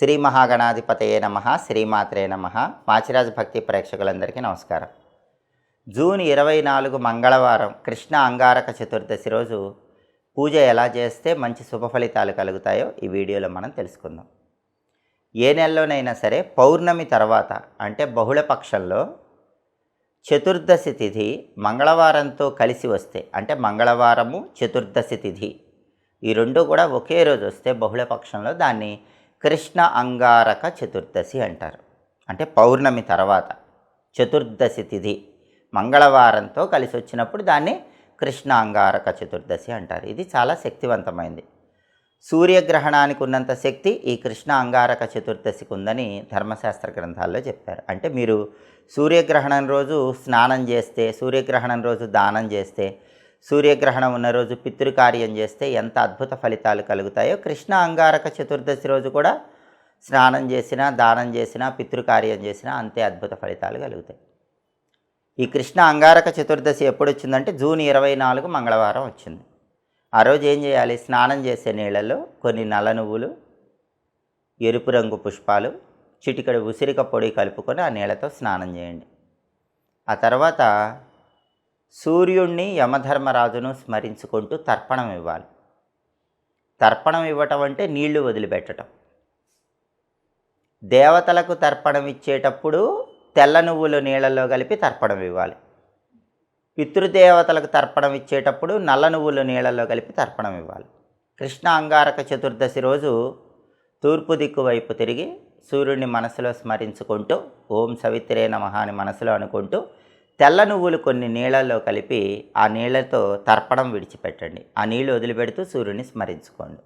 శ్రీ మహాగణాధిపతయే నమ శ్రీమాత్రే నమ. మాచిరాజు భక్తి ప్రేక్షకులందరికీ నమస్కారం. జూన్ ఇరవై నాలుగు మంగళవారం కృష్ణ అంగారక చతుర్దశి రోజు పూజ ఎలా చేస్తే మంచి శుభ ఫలితాలు కలుగుతాయో ఈ వీడియోలో మనం తెలుసుకుందాం. ఏ నెలలోనైనా సరే పౌర్ణమి తర్వాత అంటే బహుళపక్షంలో చతుర్దశి తిథి మంగళవారంతో కలిసి వస్తే అంటే మంగళవారము చతుర్దశి తిథి ఈ రెండు కూడా ఒకే రోజు వస్తే బహుళ పక్షంలో దాన్ని కృష్ణ అంగారక చతుర్దశి అంటారు. అంటే పౌర్ణమి తర్వాత చతుర్దశి తిథి మంగళవారంతో కలిసి వచ్చినప్పుడు దాన్ని కృష్ణ అంగారక చతుర్దశి అంటారు. ఇది చాలా శక్తివంతమైంది. సూర్యగ్రహణానికి ఉన్నంత శక్తి ఈ కృష్ణ అంగారక చతుర్దశికి ఉందని ధర్మశాస్త్ర గ్రంథాల్లో చెప్పారు. అంటే మీరు సూర్యగ్రహణం రోజు స్నానం చేస్తే సూర్యగ్రహణం రోజు దానం చేస్తే సూర్యగ్రహణం ఉన్న రోజు పితృకార్యం చేస్తే ఎంత అద్భుత ఫలితాలు కలుగుతాయో కృష్ణ అంగారక చతుర్దశి రోజు కూడా స్నానం చేసినా దానం చేసినా పితృకార్యం చేసినా అంతే అద్భుత ఫలితాలు కలుగుతాయి. ఈ కృష్ణ అంగారక చతుర్దశి ఎప్పుడు వచ్చిందంటే జూన్ ఇరవై నాలుగు మంగళవారం వచ్చింది. ఆ రోజు ఏం చేయాలి? స్నానం చేసే నీళ్ళలో కొన్ని నల్ల నువ్వులు ఎరుపు రంగు పుష్పాలు చిటికడు ఉసిరిక పొడి కలుపుకొని ఆ నీళ్ళతో స్నానం చేయండి. ఆ తర్వాత సూర్యుణ్ణి యమధర్మరాజును స్మరించుకుంటూ తర్పణం ఇవ్వాలి. తర్పణం ఇవ్వటం అంటే నీళ్ళు వదిలిపెట్టడం దేవతలకు తర్పణం ఇచ్చేటప్పుడు తెల్ల నువ్వులు నీళ్ళల్లో కలిపి తర్పణం ఇవ్వాలి. పితృదేవతలకు తర్పణం ఇచ్చేటప్పుడు నల్ల నువ్వులు నీళ్ళల్లో కలిపి తర్పణం ఇవ్వాలి. కృష్ణ అంగారక చతుర్దశి రోజు తూర్పు దిక్కు వైపు తిరిగి సూర్యుడిని మనసులో స్మరించుకుంటూ ఓం సవిత్రే నమహాని అని మనసులో అనుకుంటూ తెల్ల నువ్వులు కొన్ని నీళ్ళల్లో కలిపి ఆ నీళ్ళతో తర్పణం విడిచిపెట్టండి. ఆ నీళ్ళు వదిలిపెడుతూ సూర్యుని స్మరించుకోండి.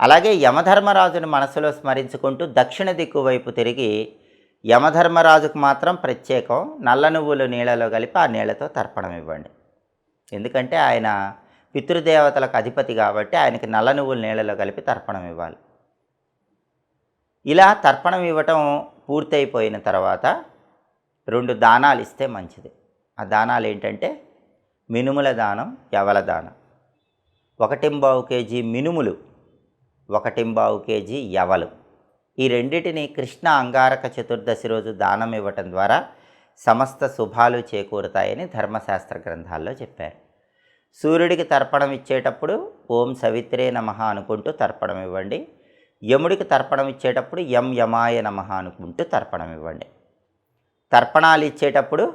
అలాగే యమధర్మరాజుని మనసులో స్మరించుకుంటూ దక్షిణ దిక్కు వైపు తిరిగి యమధర్మరాజుకు మాత్రం ప్రత్యేకం నల్ల నువ్వులు నీళ్ళలో కలిపి ఆ నీళ్ళతో తర్పణం ఇవ్వండి. ఎందుకంటే ఆయన పితృదేవతలకు అధిపతి కాబట్టి ఆయనకి నల్ల నువ్వులు నీళ్ళలో కలిపి తర్పణం ఇవ్వాలి. ఇలా తర్పణం ఇవ్వటం పూర్తయిపోయిన తర్వాత రెండు దానాలు ఇస్తే మంచిది. ఆ దానాలు ఏంటంటే మినుముల దానం యవల దానం. ఒకటింబావు కేజీ మినుములు ఒకటింబావు కేజీ యవలు. ఈ రెండిటిని కృష్ణ అంగారక చతుర్దశి రోజు దానం ఇవ్వటం ద్వారా సమస్త శుభాలు చేకూరుతాయని ధర్మశాస్త్ర గ్రంథాల్లో చెప్పారు. సూర్యుడికి తర్పణం ఇచ్చేటప్పుడు ఓం సవిత్రే నమః అనుకుంటూ తర్పణం ఇవ్వండి. యముడికి తర్పణం ఇచ్చేటప్పుడు యం యమాయ నమ అనుకుంటూ తర్పణం ఇవ్వండి. తర్పణాలు ఇచ్చేటప్పుడు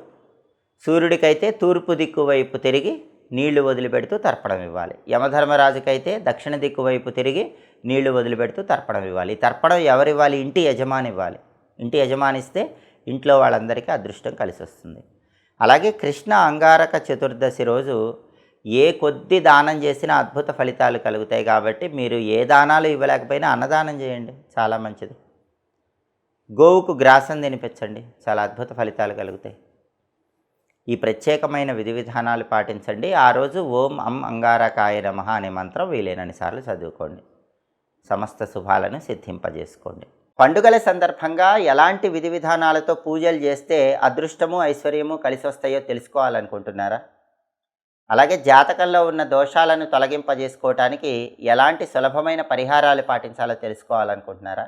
సూర్యుడికైతే తూర్పు దిక్కు వైపు తిరిగి నీళ్ళు వదిలిపెడుతూ తర్పణం ఇవ్వాలి. యమధర్మరాజుకైతే దక్షిణ దిక్కు వైపు తిరిగి నీళ్ళు వదిలిపెడుతూ తర్పణం ఇవ్వాలి. ఈ తర్పణం ఎవరివ్వాలి? ఇంటి యజమాని ఇవ్వాలి. ఇంటి యజమానిస్తే ఇంట్లో వాళ్ళందరికీ అదృష్టం కలిసి వస్తుంది. అలాగే కృష్ణ అంగారక చతుర్దశి రోజు ఏ కొద్ది దానం చేసినా అద్భుత ఫలితాలు కలుగుతాయి కాబట్టి మీరు ఏ దానాలు ఇవ్వలేకపోయినా అన్నదానం చేయండి. చాలా మంచిది. గోవుకు గ్రాసం తినిపించండి. చాలా అద్భుత ఫలితాలు కలుగుతాయి. ఈ ప్రత్యేకమైన విధి విధానాలు పాటించండి. ఆ రోజు ఓం అం అంగారకాయ నమః అనే మంత్రం వీలైనన్ని సార్లు చదువుకోండి. సమస్త శుభాలను సిద్ధింపజేసుకోండి. పండుగల సందర్భంగా ఎలాంటి విధి విధానాలతో పూజలు చేస్తే అదృష్టము ఐశ్వర్యము కలిసి వస్తాయో తెలుసుకోవాలనుకుంటున్నారా? అలాగే జాతకంలో ఉన్న దోషాలను తొలగింపజేసుకోవటానికి ఎలాంటి సులభమైన పరిహారాలు పాటించాలో తెలుసుకోవాలనుకుంటున్నారా?